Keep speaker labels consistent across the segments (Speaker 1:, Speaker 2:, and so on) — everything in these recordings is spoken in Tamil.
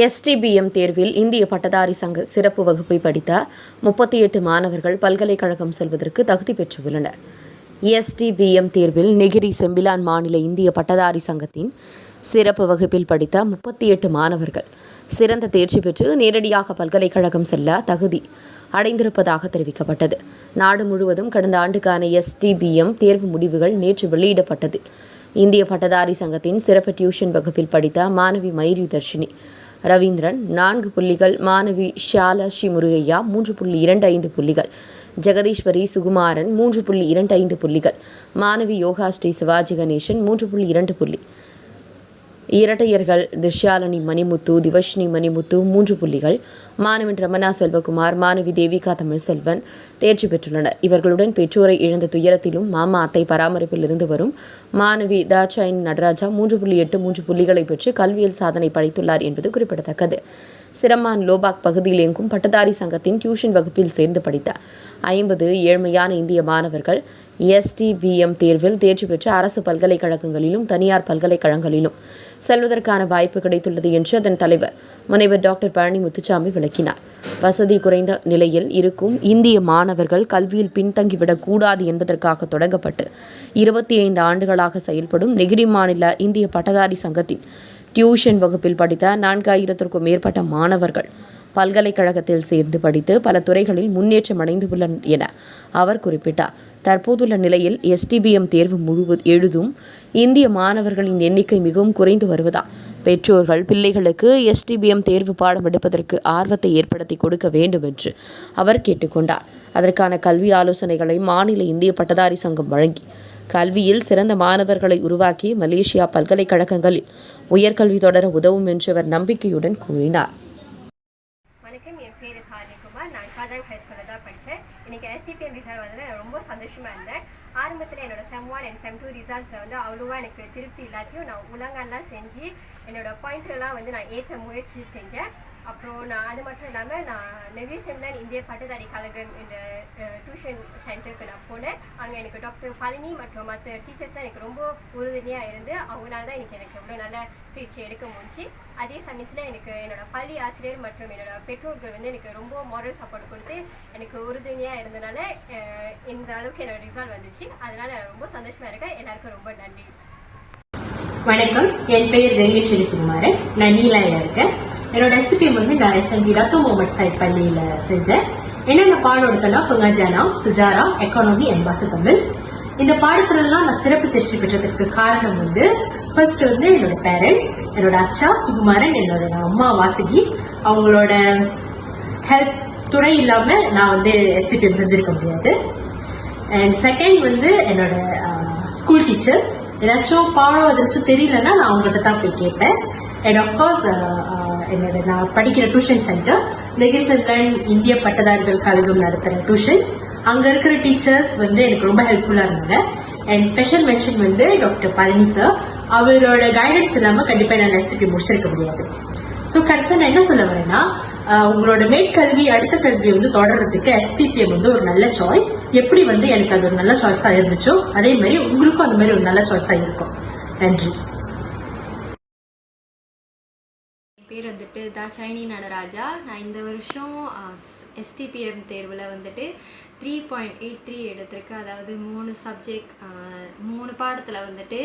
Speaker 1: எஸ்டிபிஎம் தேர்வில் இந்திய பட்டதாரி சங்க சிறப்பு வகுப்பை படித்த முப்பத்தி எட்டு மாணவர்கள் பல்கலைக்கழகம் செல்வதற்கு தகுதி பெற்றுள்ளனர். எஸ்டிபிஎம் தேர்வில் நெகிரி செம்பிலான் மாநில இந்திய பட்டதாரி சங்கத்தின் சிறப்பு வகுப்பில் படித்த முப்பத்தி எட்டு மாணவர்கள் சிறந்த தேர்ச்சி பெற்று நேரடியாக பல்கலைக்கழகம் செல்ல தகுதி அடைந்திருப்பதாக தெரிவிக்கப்பட்டது. நாடு முழுவதும் கடந்த ஆண்டுக்கான எஸ்டிபிஎம் தேர்வு முடிவுகள் நேற்று வெளியிடப்பட்டது. இந்திய பட்டதாரி சங்கத்தின் சிறப்பு டியூஷன் வகுப்பில் படித்த மாணவி மைரி தர்ஷினி ரவீந்திரன் நான்கு புள்ளிகள் மாணவி ஷியாலா ஸ்ரீ முருகையா மூன்று புள்ளி இரண்டு ஐந்து புள்ளிகள். ஜெகதீஸ்வரி சுகுமாரன் மூன்று புள்ளி இரண்டு ஐந்து புள்ளிகள். மாணவி யோகா ஸ்ரீ சிவாஜி கணேசன் மூன்று புள்ளி இரண்டு புள்ளி. இரட்டையர்கள் திஷ்யாலனி மணிமுத்து திவஷ்னி மணிமுத்து மூன்று புள்ளிகள். மாணவன் ரமணா செல்வகுமார் மாணவி தேவிகா தமிழ் செல்வன் தேர்ச்சி பெற்றுள்ளனர். இவர்களுடன் பெற்றோரை இழந்த துயரத்திலும் மாமா அத்தை பராமரிப்பில் இருந்து வரும் மாணவி தாட்சாயின் நடராஜா மூன்று புள்ளி எட்டு மூன்று புள்ளிகளை பெற்று கல்வியில் சாதனை படைத்துள்ளார் என்பது குறிப்பிடத்தக்கது. சிரமான் லோபாக் பகுதியில் எங்கும் பட்டதாரி சங்கத்தின் டியூஷன் வகுப்பில் சேர்ந்து படித்தார். ஐம்பது ஏழ்மையான இந்திய மாணவர்கள் எஸ்டிபிஎம் தேர்வில் தேர்ச்சி பெற்று அரசு பல்கலைக்கழகங்களிலும் தனியார் பல்கலைக்கழகங்களிலும் செல்வதற்கான வாய்ப்பு கிடைத்துள்ளது என்று அதன் தலைவர் முனைவர் டாக்டர் பழனி முத்துச்சாமி விளக்கினார். வசதி குறைந்த நிலையில் இருக்கும் இந்திய மாணவர்கள் கல்வியில் பின்தங்கிவிடக் கூடாது என்பதற்காக தொடங்கப்பட்டு இருபத்தி ஐந்து ஆண்டுகளாக செயல்படும் நெகிரி மாநில இந்திய பட்டதாரி சங்கத்தின் டியூஷன் வகுப்பில் படித்த நான்காயிரத்திற்கும் மேற்பட்ட மாணவர்கள் பல்கலைக்கழகத்தில் சேர்ந்து படித்து பல துறைகளில் முன்னேற்றம் அடைந்துள்ளனர் என அவர் குறிப்பிட்டார். தற்போதுள்ள நிலையில் எஸ்டிபிஎம் தேர்வு முழுவ எழுதும் இந்திய மாணவர்களின் எண்ணிக்கை மிகவும் குறைந்து வருவதால் பெற்றோர்கள் பிள்ளைகளுக்கு எஸ்டிபிஎம் தேர்வு பாடம் எடுப்பதற்கு ஆர்வத்தை ஏற்படுத்தி கொடுக்க வேண்டும் என்று அவர் கேட்டுக்கொண்டார். அதற்கான கல்வி ஆலோசனைகளை மாநில இந்திய பட்டதாரி சங்கம் வழங்கி கல்வியில் சிறந்த மாணவர்களை உருவாக்கி மலேசியா பல்கலைக்கழகங்களில் உயர்கல்வி தொடர உதவும் என்று அவர் நம்பிக்கையுடன் கூறினார்.
Speaker 2: வணக்கம் என் பேர் கார்னிகுமார் நான் காஜாங் ஹை ஸ்கூலில் தான் படித்தேன் இன்னைக்கு எஸ்டிபிஎம் ரிசல்ட் வந்து நான் ரொம்ப சந்தோஷமாக இருந்தேன். ஆரம்பத்தில் என்னோட sem one and sem two ரிசல்ட்ஸில் வந்து அவ்வளோவா எனக்கு திருப்தி இல்லாட்டியும் நான் உலகம்லாம் செஞ்சு என்னோட பாயிண்ட்லாம் வந்து நான் ஏற்ற முயற்சி செஞ்சேன். அப்புறம் நான் அது மட்டும் இல்லாமல் நான் நெகிரி செம்லான் இந்திய பட்டதாரி கழகம் என்ற டியூஷன் சென்டருக்கு நான் போனேன். அங்கே எனக்கு டாக்டர் பழனி மற்றும் மற்ற டீச்சர்ஸ் தான் எனக்கு ரொம்ப உறுதுணையாக இருந்து அவங்களால தான் எனக்கு எனக்கு இவ்வளோ நல்ல தேர்ச்சி எடுக்க முடிஞ்சு அதே சமயத்தில் எனக்கு என்னோட பள்ளி ஆசிரியர் மற்றும் என்னோட பெற்றோர்கள் வந்து எனக்கு ரொம்ப மாரல் சப்போர்ட் கொடுத்து எனக்கு உறுதுணையாக இருந்தனால இந்த அளவுக்கு என்னோட ரிசல்ட் வந்துச்சு. அதனால நான் ரொம்ப சந்தோஷமாக இருக்கேன். எல்லாருக்கும் ரொம்ப நன்றி.
Speaker 3: வணக்கம். என் பெயர் ஜெயேஸ்வரி சுகுமாரன் நான் நீலாயில் இருக்கேன். என்னோட எஸ்பிஎம் வந்து நான் எஸ்எம்பி ரத்து முகமது சைட் பள்ளியில் செஞ்சேன். என்னென்ன பாடம் எடுத்தேன்னா புங்காஜானா சுஜாரா எக்கானமி அண்ட் பசு தமிழ். இந்த பாடத்துலலாம் நான் சிறப்பு தேர்ச்சி பெற்றதற்கு காரணம் வந்து ஃபர்ஸ்ட் வந்து என்னோட பேரண்ட்ஸ் என்னோட அச்சா சுகுமாரன் என்னோட அம்மா வாசகி. அவங்களோட ஹெல்ப் துணை இல்லாம நான் வந்து எஸ்டிபிஎம் செஞ்சிருக்க முடியாது. அண்ட் செகண்ட் வந்து என்னோட ஸ்கூல் டீச்சர்ஸ் ஏதாச்சும் பாடம் ஏதாச்சும் தெரியலன்னா நான் அவங்ககிட்ட தான் போய் கேட்பேன். அண்ட் ஆஃப்கோர்ஸ் uh, uh, என்னோட நான் படிக்கிற டியூஷன் சென்டர் லெகிசன்லேண்ட் இந்திய பட்டதாரிகள் கழகம் நடத்துகிற டியூஷன்ஸ் அங்கே இருக்கிற டீச்சர்ஸ் வந்து எனக்கு ரொம்ப ஹெல்ப்ஃபுல்லாக இருந்தாங்க. அண்ட் ஸ்பெஷல் மென்ஷன் வந்து டாக்டர் பழனி சார் அவரோட கைடன்ஸ் இல்லாமல் கண்டிப்பாக நான் எஸ்டிபி முடிச்சிருக்க முடியாது. ஸோ கடைசி நான் என்ன சொல்ல வரேன்னா உங்களோட மேற்கல்வி அடுத்த கல்வி வந்து தொடர்றதுக்கு எஸ்பிபிஎம் வந்து ஒரு நல்ல சாய்ஸ் எப்படி வந்து எனக்கு அது ஒரு நல்ல சாய்ஸா இருந்துச்சோ அதே மாதிரி உங்களுக்கும் அந்த மாதிரி ஒரு நல்ல சாய்ஸா இருக்கும். நன்றி.
Speaker 4: பேர் தான் தாட்சாயினி நடராஜா. நான் இந்த வருஷம் எஸ்டிபிஎம் தேர்வில் வந்துட்டு த்ரீ பாயிண்ட் எயிட் த்ரீ எடுத்திருக்கேன். அதாவது மூணு சப்ஜெக்ட் மூணு பாடத்தில் வந்துட்டு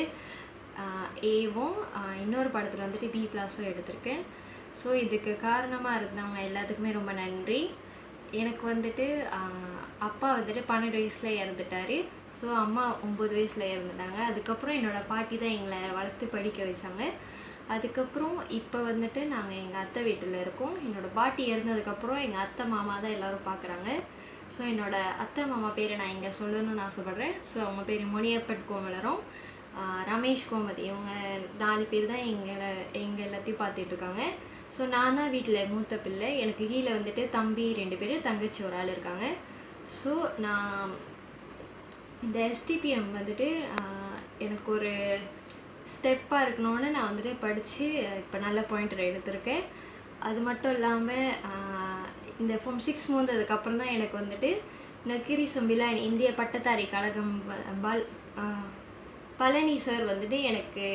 Speaker 4: ஏவும் இன்னொரு பாடத்தில் வந்துட்டு பி ப்ளஸும் எடுத்திருக்கேன். ஸோ இதுக்கு காரணமாக இருந்தவங்க எல்லாத்துக்குமே ரொம்ப நன்றி. எனக்கு வந்துட்டு அப்பா வந்துட்டு பன்னெண்டு வயசில் இறந்துட்டார். ஸோ அம்மா ஒம்பது வயசில் இறந்துட்டாங்க. அதுக்கப்புறம் என்னோடய பாட்டி தான் எங்களை வளர்த்து படிக்க வச்சாங்க. அதுக்கப்புறம் இப்போ வந்துட்டு நாங்கள் எங்கள் அத்தை வீட்டில் இருக்கோம். என்னோடய பாட்டி இறந்ததுக்கப்புறம் எங்கள் அத்தை மாமா தான் எல்லோரும் பார்க்குறாங்க ஸோ என்னோட அத்தை மாமா பேரை நான் இங்கே சொல்லணும்னு ஆசைப்பட்றேன். ஸோ அவங்க பேர் முனியப்பட் கோமலரும். ரமேஷ் கோமதி. இவங்க நாலு பேர் தான் எங்களை எங்கள் எல்லாத்தையும் பார்த்துட்ருக்காங்க ஸோ நான் தான் வீட்டில் மூத்த பிள்ளை. எனக்கு கீழே வந்துட்டு தம்பி ரெண்டு பேர் தங்கச்சி ஒரு ஆள் இருக்காங்க. ஸோ நான் இந்த எஸ்டிபிஎம் வந்துட்டு எனக்கு ஒரு ஸ்டெப்பாக இருக்கணும்னு நான் வந்துட்டு படித்து இப்போ நல்ல பாயிண்ட் எடுத்திருக்கேன். அது மட்டும் இல்லாமல் இந்த ஃபார்ம் சிக்ஸ் மூந்ததுக்கப்புறம் தான் எனக்கு வந்துட்டு நக்கிரி சம்பிலா இந்திய பட்டதாரி கழகம் பல் பால் பழனி சார் வந்துட்டு எனக்கு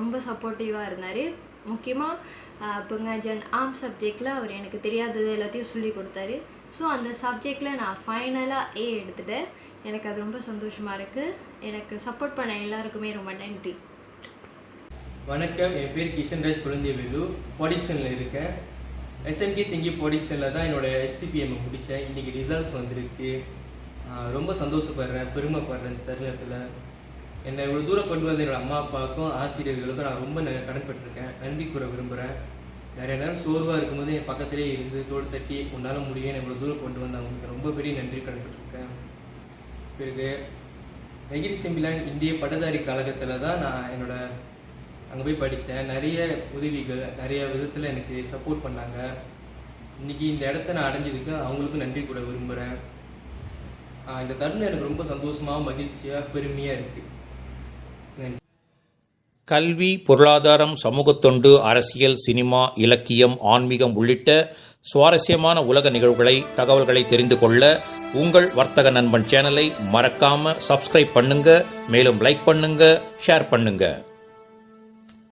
Speaker 4: ரொம்ப சப்போர்ட்டிவாக இருந்தார். முக்கியமாக பெங்காஜன் ஆர்ம் சப்ஜெக்டில் அவர் எனக்கு தெரியாதது எல்லாத்தையும் சொல்லி கொடுத்தாரு. ஸோ அந்த சப்ஜெக்டில் நான் ஃபைனலாக ஏ எடுத்துட்டேன். எனக்கு அது ரொம்ப சந்தோஷமாக இருக்குது எனக்கு சப்போர்ட் பண்ண எல்லாருக்குமே ரொம்ப நன்றி.
Speaker 5: வணக்கம் என் பேர் கிஷன்ராஜ் குழந்தைவேலு ப்ரொடிக்ஷனில் இருக்கேன். எஸ்என்கே திங்கி ப்ரொடிக்ஷனில் தான் என்னோட எஸ்டிபிஎம் முடித்தேன். இன்றைக்கி ரிசல்ட்ஸ் வந்திருக்கு. ரொம்ப சந்தோஷப்படுறேன் பெருமைப்படுறேன் இந்த தருணத்தில். என்னை இவ்வளோ தூரம் கொண்டு வந்த என்னோட அம்மா அப்பாவுக்கும் ஆசிரியர்களுக்கும் நான் ரொம்ப ந- கடன்பட்டிருக்கேன் நன்றி கூற விரும்புகிறேன் நிறைய நேரம் சோர்வாக இருக்கும்போது என் பக்கத்திலே இருந்து தோடு தட்டி உன்னால் முடியும் என்னை இவ்வளோ தூரம் கொண்டு வந்த அவங்களுக்கு ரொம்ப பெரிய நன்றி கடன்பட்டிருக்கேன் பிறகு நெகிரி செம்பிலான் இந்திய பட்டதாரி கழகத்தில் தான் நான் என்னோடய அங்கே போய் படித்தேன் நிறைய உதவிகள் நிறைய விதத்தில் எனக்கு சப்போர்ட் பண்ணாங்க. இன்னைக்கு இந்த இடத்த நான் அடைஞ்சதுக்கு அவங்களுக்கும் நன்றி கூட விரும்புகிறேன் இந்த தருணம் எனக்கு ரொம்ப சந்தோஷமாக மகிழ்ச்சியாக பெருமையாக இருக்குது
Speaker 6: கல்வி பொருளாதாரம் சமூகத்தொண்டு அரசியல் சினிமா இலக்கியம் ஆன்மீகம் உள்ளிட்ட சுவாரஸ்யமான உலக நிகழ்வுகளை தகவல்களை தெரிந்து கொள்ள உங்கள் வர்த்தக நண்பன் சேனலை மறக்காம சப்ஸ்கிரைப் பண்ணுங்க மேலும் லைக் பண்ணுங்க ஷேர் பண்ணுங்க.